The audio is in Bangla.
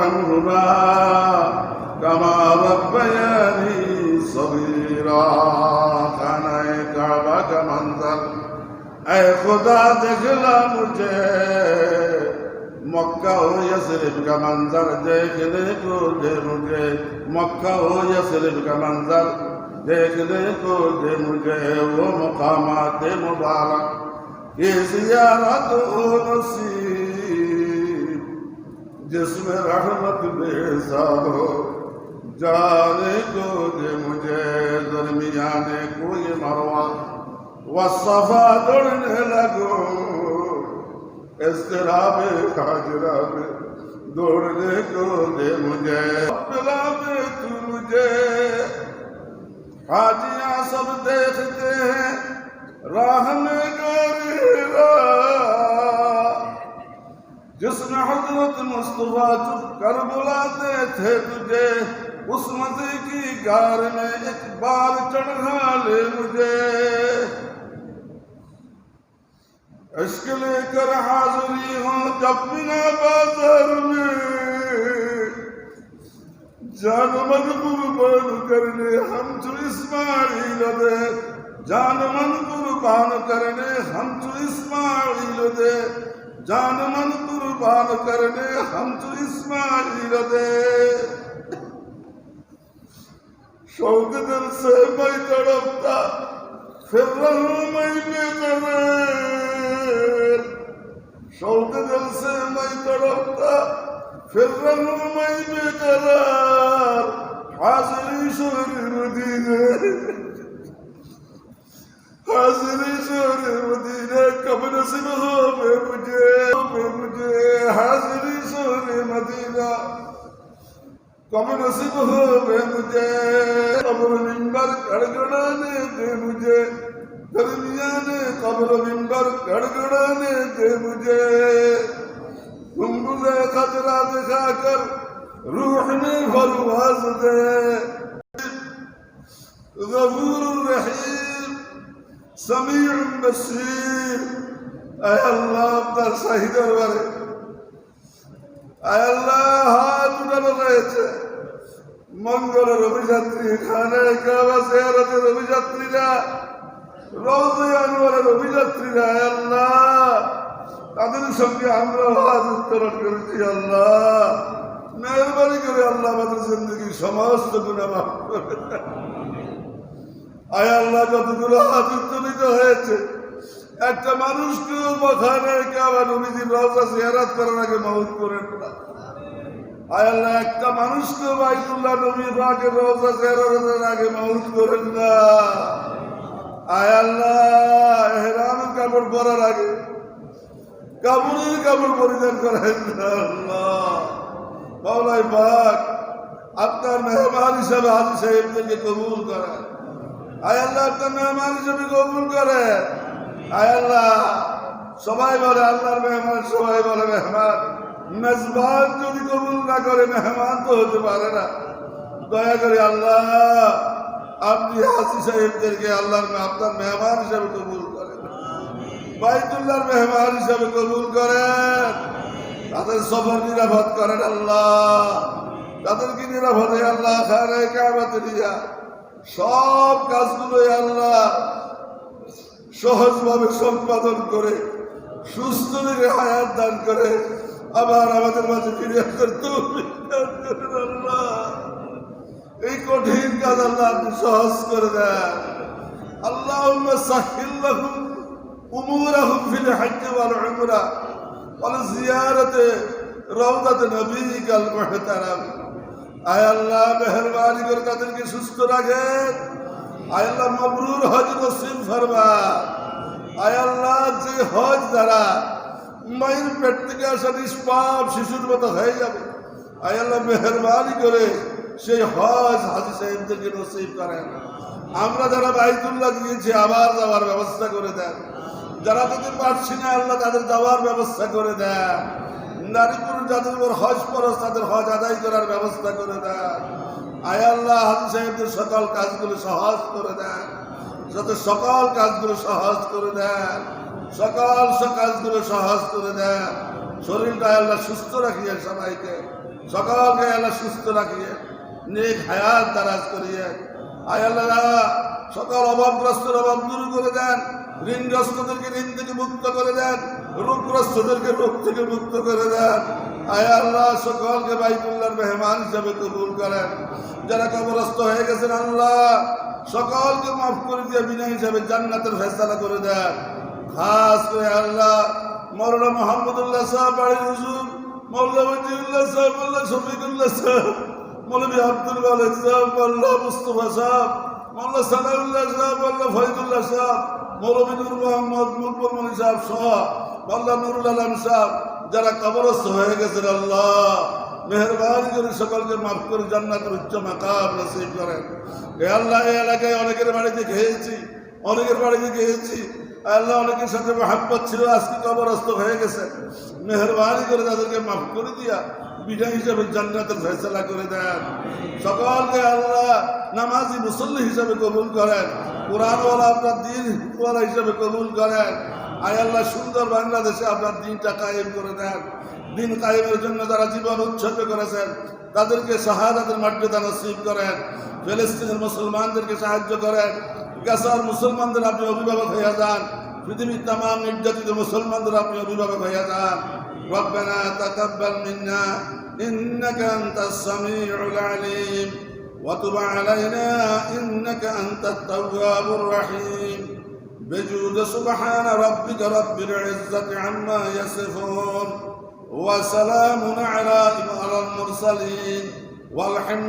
وارحمهما كما ربياني صغيرا خانہ کعبہ کا منظر اے خدا دکھلا مجھے مکہ ہو یا صرف کا منظر دیکھنے کو دے مجھے مکہ ہو یا صرف کا منظر دیکھنے کو دے مجھے وہ مقامات مبارک کی زیارت ہو نصیب جس میں رحمت بے ہو، جانے کو دے مجھے درمیانے کو یہ مروا وہ صفا لگو۔ استراب خاجراب دوڑنے کو دے مجھے۔ اپلاب تو مجھے۔ حاجیاں سب دیکھتے ہیں، راہ حضرت مصطفیٰ چپ کر بلاتے تھے تجھے، اس مزے کی گار میں ایک بار چڑھا لے مجھے۔ عشق لے کر حاضری ہوں جب بنا بازار میں۔ جان مجبور بن کرنے ہم جو اسماعیل دے۔ جان من قربان کرنے ہم جو اسماعیل دے۔ जान मन कुर्बान करने हम तो इस्माइल दे शौक दिल से मैं तड़पता फिर रहूं मैं बेकरार शौक दिल से मैं तड़पता फिर रहूं मैं बेकरार हाजिरी शोर मदीने हाजिरी शोर मदीने कब नसीब हो बे مجھے حاضری سور مدینہ کم نصیب گڑگڑانے دے مجھے۔ دکھا کر روح میں فرواز دے۔ غفور الرحیم، سمیع بصیر۔ আয় আল্লাহ আপনার শাহী দরবারে। আয় আল্লাহ, হাত উঠানো রয়েছে। মঙ্গলের অভিযাত্রী খানে কাবা সেয়ারতের অভিযাত্রীরা রোজে আনোয়ারের অভিযাত্রীরা আল্লাহ। তাদের সঙ্গে আমরা হাত উত্তোলন করেছি আল্লাহ। মেহরবানি করে আল্লাহ আমাদের জিন্দগি সমস্ত গুণা মাফ করে আয় আল্লাহ, যতগুলো হাত উত্তোলিত হয়েছে একটা মানুষকে মখানে কাবা নবীজির রওজা জিয়ারাত করার আগে মাউত করেন না একটা মানুষকে বাইতুল্লাহ নবী পাকের রওজা জিয়ারাতের আগে মাউত করেন না আয় আল্লাহ এহরামের কাপড় আগে কাপড়ের কাপড় করেন না আল্লাহ আপনার মেহমান হিসাবে হাজি সাহেবদেরকে কবুল করেন আয় আল্লাহ, আপনার মেহমান হিসাবে কবুল করেন। আল্লাহ, সবাই বলে আল্লাহর মেহমান, সবাই বলে মেহমান। মেজবান যদি কবুল না করে, মেহমান তো হতে পারে না। দয়া করে আল্লাহ, আপনি হাসি সাহেবদেরকে আল্লাহর আপনার মেহমান হিসাবে কবুল করেন। বাইতুল্লাহর মেহমান হিসাবে কবুল করেন। তাদের সফর নিরাপদ করেন আল্লাহ। তাদেরকে নিরাপদে আল্লাহ সব কাজগুলোই আল্লাহ সহজভাবে সম্পাদন করে, সুস্থ থেকে হায়াত দান করে, আবার আমাদের মাঝে ফিরে আসার এই কঠিন কাজ আল্লাহ আপনি সহজ করে দেন। আল্লাহ সাহিল্লাহুম উমুরাহুম ফিলে হাইতে ওয়াল উমরা ওয়াল জিয়ারতে রওদাতে নবী কাল মহতারাম। আয় আল্লাহ মেহরবানি করে তাদেরকে সুস্থ রাখেন। আল্লাহ মবরুর হজ নসিব ফরমা। আল্লাহ যে হজ দ্বারা মায়ের পেট থেকে আসা নিষ্পাপ শিশুর মতো হয়ে যাবে। আল্লাহ মেহরবানি করে সেই হজ হাজি সাহেবদেরকে নসিব করেন। আমরা যারা বাইতুল্লাহ গিয়েছি আবার যাওয়ার ব্যবস্থা করে দেন। যারা যদি পারছি না, আল্লাহ তাদের যাওয়ার ব্যবস্থা করে দেন। নারী পুরুষ যাদের উপর হজ ফরজ, তাদের হজ আদায় করার ব্যবস্থা করে দেন। আয় আল্লাহ হাজি সাহেবদের সকল কাজগুলো সহজ করে দেন। যাতে সকল কাজগুলো সহজ করে দেন, সকল কাজগুলো সহজ করে দেন। শরীরটা আল্লাহ সুস্থ রাখিয়ে সবাইকে, সকলকে আল্লাহ সুস্থ রাখিয়ে, নেক হায়াত দারাজ করিয়ে, আয় আল্লাহ সকল অভাবগ্রস্তের অভাব দূর করে দেন। ঋণগ্রস্তদেরকে ঋণ থেকে মুক্ত করে দেন, রোগগ্রস্তদেরকে রোগ থেকে মুক্ত করে দেন। আয় আল্লাহ, সকলকে বাইকুল্লার মেহমান হিসাবে কবুল করেন। যারা কবরস্থ হয়ে গেছেন আল্লাহ, সকলকে মাফ করে দিয়ে বিনা হিসাবে জান্নাতের ফেসলা করে দেন। খাস করে আল্লাহ, মৌলানা মোহাম্মদুল্লাহ সাহেব, বাড়ির হুজুর মৌলা সাহেব মোল্লা শফিকুল্লাহ সাহেব মৌলবী আব্দুল মালিক সাহেব মোল্লা মুস্তফা সাহেব যারা কবরস্থ হয়ে গেছেন, আল্লাহ, মেহরবানি করে সকলকে মাফ করে জান্নাতের উচ্চ মাকাম করেন। এ আল্লাহ এলাকায় অনেকের বাড়িতে খেয়েছি অনেকের বাড়িতে খেয়েছি আল্লাহ অনেকের সাথে মহাব্বত ছিল, আজকে কবরস্থ হয়ে গেছে। মেহরবানি করে তাদেরকে মাফ করে দিয়া বিনা হিসাবে জান্নাতের ফেসলা করে দেন। সকলকে আল্লাহ নামাজি মুসল্লি হিসাবে কবুল করেন, কোরআনওয়ালা আপনার দিন ওয়ালা হিসাবে কবুল করেন। আয় আল্লাহ, সুন্দর বাংলাদেশে আপনার দিনটা কায়েম করে দেন। দিন কায়েমের জন্য যারা জীবন উৎসর্গ করেছেন, তাদেরকে শাহাদাতের মর্যাদা নসিব করেন। ফিলিস্তিনের মুসলমানদেরকে সাহায্য করেন। গাছার মুসলমানদের আপনি অভিভাবক হইয়া যান পৃথিবীর তাম নির্যাতিত মুসলমানদের আপনি অভিভাবক হইয়া যান ربنا تقبل منا إنك أنت السميع العليم وتب علينا إنك أنت التواب الرحيم بجود سبحان ربك رب العزة عما يصفون وسلام على على المرسلين والحمد